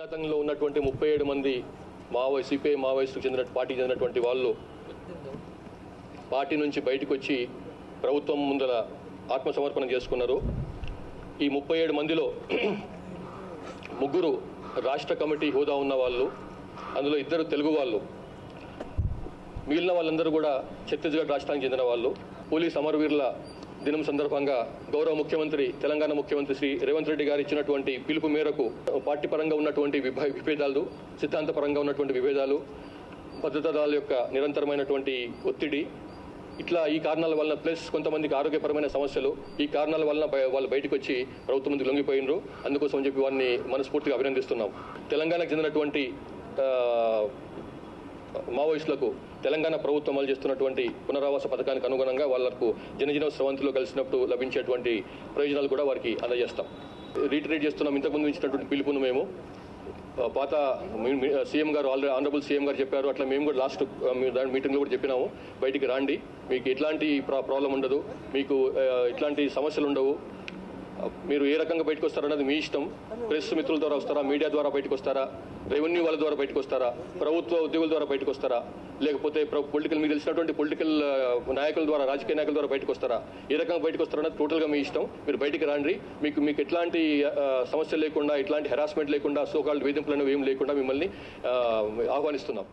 తాతంలో ఉన్నటువంటి ముప్పై ఏడు మంది మావోయి సిపిఐ మావోయిస్టుకు చెందిన పార్టీకి చెందినటువంటి వాళ్ళు పార్టీ నుంచి బయటకు వచ్చి ప్రభుత్వం ముందర ఆత్మసమర్పణ చేసుకున్నారు. ఈ ముప్పై ఏడు మందిలో ముగ్గురు రాష్ట్ర కమిటీ హోదా ఉన్న వాళ్ళు అందులో ఇద్దరు తెలుగు వాళ్ళు. మిగిలిన వాళ్ళందరూ కూడా ఛత్తీస్గఢ్ రాష్ట్రానికి చెందిన వాళ్ళు. పోలీస్ అమరవీరుల దినం సందర్భంగా గౌరవ ముఖ్యమంత్రి తెలంగాణ ముఖ్యమంత్రి శ్రీ రేవంత్ రెడ్డి గారు ఇచ్చినటువంటి పిలుపు మేరకు పార్టీ పరంగా ఉన్నటువంటి విభేదాలు విభేదాలు సిద్ధాంతపరంగా ఉన్నటువంటి విభేదాలు భద్రతా యొక్క నిరంతరమైనటువంటి ఒత్తిడి ఇట్లా ఈ కారణాల వలన ప్లస్ కొంతమందికి ఆరోగ్యపరమైన సమస్యలు ఈ కారణాల వలన వాళ్ళు బయటకు వచ్చి ప్రభుత్వం ముందుకు లొంగిపోయినరు. అందుకోసం చెప్పి వారిని మనస్ఫూర్తిగా అభినందిస్తున్నాం. తెలంగాణకు చెందినటువంటి మావోయిస్టులకు తెలంగాణ ప్రభుత్వం అమలు చేస్తున్నటువంటి పునరావాస పథకానికి అనుగుణంగా వాళ్ళకు జనజీవన స్రవంతిలో కలిసినప్పుడు లభించేటువంటి ప్రయోజనాలు కూడా వారికి అందజేస్తాం. రీటరేట్ చేస్తున్నాం. ఇంతకుముందు ఇచ్చినటువంటి పిలుపును మేము పాత సీఎం గారు ఆల్రెడీ ఆనరబుల్ సీఎం గారు చెప్పారు. అట్లా మేము కూడా లాస్ట్ దాని మీటింగ్లో కూడా చెప్పినాము. బయటికి రాండి. మీకు ఎట్లాంటి ప్రా- ప్రాబ్లం ఉండదు. మీకు ఆ, ఎట్లాంటి సమస్యలు ఉండవు. మీరు ఏ రకంగా బయటకు వస్తారన్నది మీ ఇష్టం. ప్రెస్ మిత్రుల ద్వారా వస్తారా? మీడియా ద్వారా బయటకు వస్తారా? రెవెన్యూ వాళ్ళ ద్వారా బయటకు వస్తారా? ప్రభుత్వ ఉద్యోగుల ద్వారా బయటకు వస్తారా? లేకపోతే పొలిటికల్ మీకు తెలిసినటువంటి పొలిటికల్ నాయకుల ద్వారా రాజకీయ నాయకుల ద్వారా బయటకు వస్తారా? ఏ రకంగా బయటకు వస్తారన్నది టోటల్గా మీ ఇష్టం. మీరు బయటికి రాండి. మీకు మీకు ఎట్లాంటి సమస్య లేకుండా ఎట్లాంటి హెరాస్మెంట్ లేకుండా సోకాల్డ్ వేధింపులు అనేవి ఏం లేకుండా మిమ్మల్ని ఆహ్వానిస్తున్నాం.